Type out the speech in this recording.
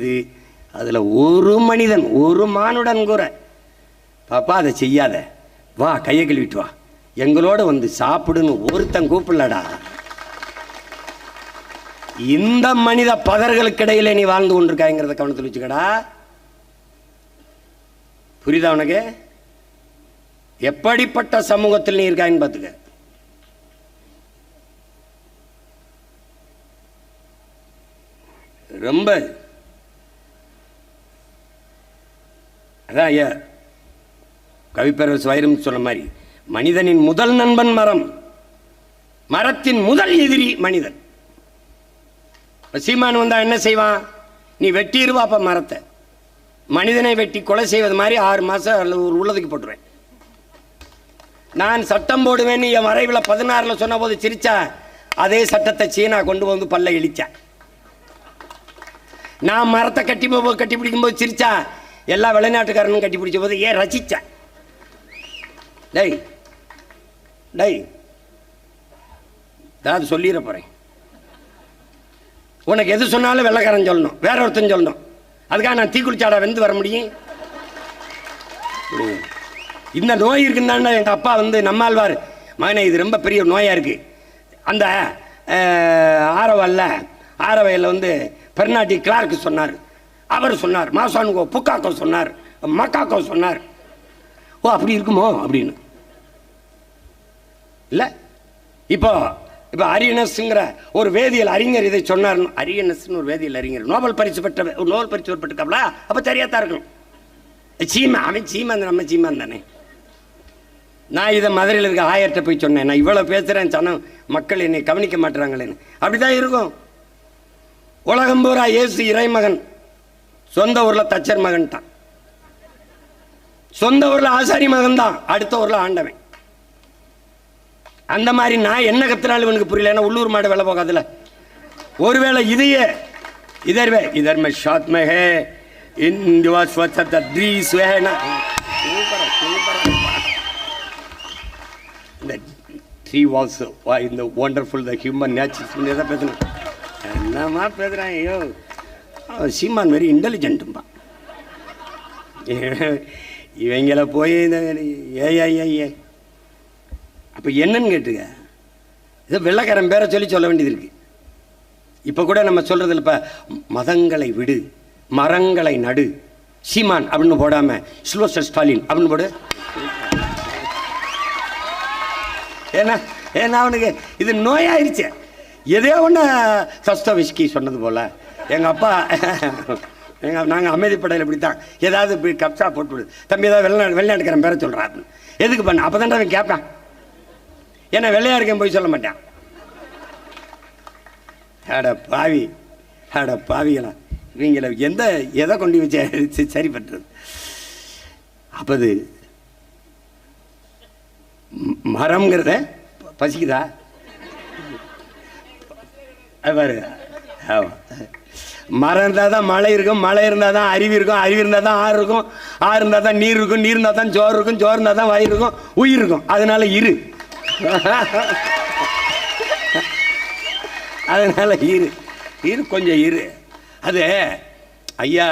இருக்குது. அதில் ஒரு மனிதன் ஒரு மானுடன் கூட. பாப்பா அதை செய்யாத. வா கையை கழுவிட்டு வா. எங்களோட வந்து சாப்பிடுன்னு ஒருத்தன் கூப்பிடலடா. இந்த மனித பதர்களுக்கு இடையில நீ வாழ்ந்து கொண்டிருக்காங்கிறத கவனத்தில் வச்சுக்கடா. புரியுதா உனக்கு? எப்படிப்பட்ட சமூகத்தில் நீ இருக்காயின்னு பார்த்துக்க. ரொம்ப அதான் ஐயா. கவிப்பேரரசு வைரம் சொன்ன மாதிரி மனிதனின் முதல் நண்பன் மரம். மரத்தின் முதல் எதிரி மனிதன். சீமான் வந்தா என்ன செய்வான்? நீ வெட்டிடுவாப்ப மரத்தை. மனிதனை வெட்டி கொலை செய்வது மாதிரி ஆறு மாதம் அல்லது ஒரு உள்ளதுக்கு போட்டுருவேன். நான் சட்டம் போடுவேன்னு என் வரைவில் பதினாறில் சொன்ன போது சிரிச்சா அதே சட்டத்தை சீனா கொண்டு வந்து பல்ல இழிச்சேன் நான் மரத்தை கட்டி போ- கட்டி பிடிக்கும்போது சிரிச்சா எல்லா வெளிநாட்டுக்காரனும் கட்டி பிடிச்ச போது ஏன் ரசித்தேன் டேய் டேய் அதாவது சொல்லிட போறேன். உனக்கு எது சொன்னாலும் வெள்ளைக்காரன் சொல்லணும் வேற ஒருத்தன் சொல்லணும். அதுக்காக நான் தீக்குளிச்சாடா வெந்து வர முடியும்? இந்த நோய் இருக்குன்னு எங்கள் அப்பா வந்து நம்மாழ்வார். மகனே இது ரொம்ப பெரிய நோயாக இருக்கு. அந்த அஹ், ஆரவல்ல ஆரவையில் வந்து பெர்னாட்டி கிளார்க்கு சொன்னார். அவர் சொன்னார் மாசானுகோ புக்காக்கோ சொன்னார் மக்காக்கோ சொன்னார். ஓ அப்படி இருக்குமோ? அப்படின்னு. இல்லை. இப்போ இப்போ அரியனஸ்ங்கிற ஒரு வேதியியல் அறிஞர் இதை சொன்னார் அரியனஸ்னு ஒரு வேதியியல் அறிஞர் நோபல் பரிசு பெற்ற ஒரு நோபல் பரிசு பெற்றிருக்காப்ல? அப்போ சரியாத்தான் இருக்கணும் சீமா அவன் சீமான் நம்ம சீமான் தானே. நான் இதை மதுரையில் இருக்க ஆயர்கிட்ட போய் சொன்னேன். நான் இவ்வளோ பேசுகிறேன் சனம் மக்கள் என்னை கவனிக்க மாட்டுறாங்களேன்னு. அப்படிதான் இருக்கும். உலகம் பூரா இயேசு இறைமகன். சொந்த ஊரில் தச்சர் மகன் தான். சொந்த ஊரில் ஆசாரி மகன் தான். அடுத்த ஊரில் ஆண்டவன். அந்த மாதிரி நான் என்ன கத்தினாலும் இவனுக்கு புரியல. ஏன்னா உள்ளூர் மாடு வேலை போகாதுல ஒருவேளை இதையே இதர்வே இதர்ம மே ஷாத் இந்துவா ஸ்வச்சத த்ரீ வேனா சூப்பரா. இந்த த்ரீ வால்ஸ் இந்த ஒண்டர்ஃபுல் த ஹியூமன் நேச்சர்ஸ் எதை பேசணும். என்னமா பேசுகிறேன் ஐயோ. சீமான் வெரி இன்டெலிஜென்ட்டும்பா இவங்கள போய் இந்த ஏ ஏ அப்போ என்னன்னு கேட்டுங்க இதை வெள்ளைக்காரன் பேரை சொல்லி சொல்ல வேண்டியது இருக்குது இப்போ கூட நம்ம சொல்கிறது இப்போ மதங்களை விடு மரங்களை நடு. சீமான் அப்படின்னு போடாமல் ஸ்லோசர் ஸ்டாலின் அப்படின்னு போடு. ஏன்னா ஏன்னா அவனுக்கு இது நோயாயிருச்சேன் எதையோ ஒன்று சஸ்தவிஸ்கி சொன்னது போல். எங்கள் அப்பா எங்கள் நாங்கள் அமைதிப்படையில் இப்படி தான் ஏதாவது இப்படி கப்சா போட்டு விடு. தம்பி ஏதாவது வெளிநாடு வெளிநாட்டுக்காரன் பேரை சொல்கிறான் எதுக்கு பண்ண? அப்போ தான் அவன் கேட்பான் ஏன்னா வெள்ளையாக இருக்கேன் போய் சொல்ல மாட்டான். அட பாவி. அட பாவிகளா. நீங்களை எந்த எதை கொண்டு வச்சு சரி பண்ணுறது அப்போ அது மரம்ங்கிறத ப- பசிக்குதா? பாரு. மரம் இருந்தால் தான் மழை இருக்கும் மழை இருந்தால் தான் அருவி இருக்கும் அருவி இருந்தால் தான் ஆறு இருக்கும் ஆறு இருந்தால் தான் நீர் இருக்கும் நீர் இருந்தால் தான் சோறு இருக்கும் சோறு இருந்தால் தான் வயிறு இருக்கும் உயிர் இருக்கும். அதனால இரு. அதனால இரு. இரு கொஞ்சம் இரு. அது ஐயா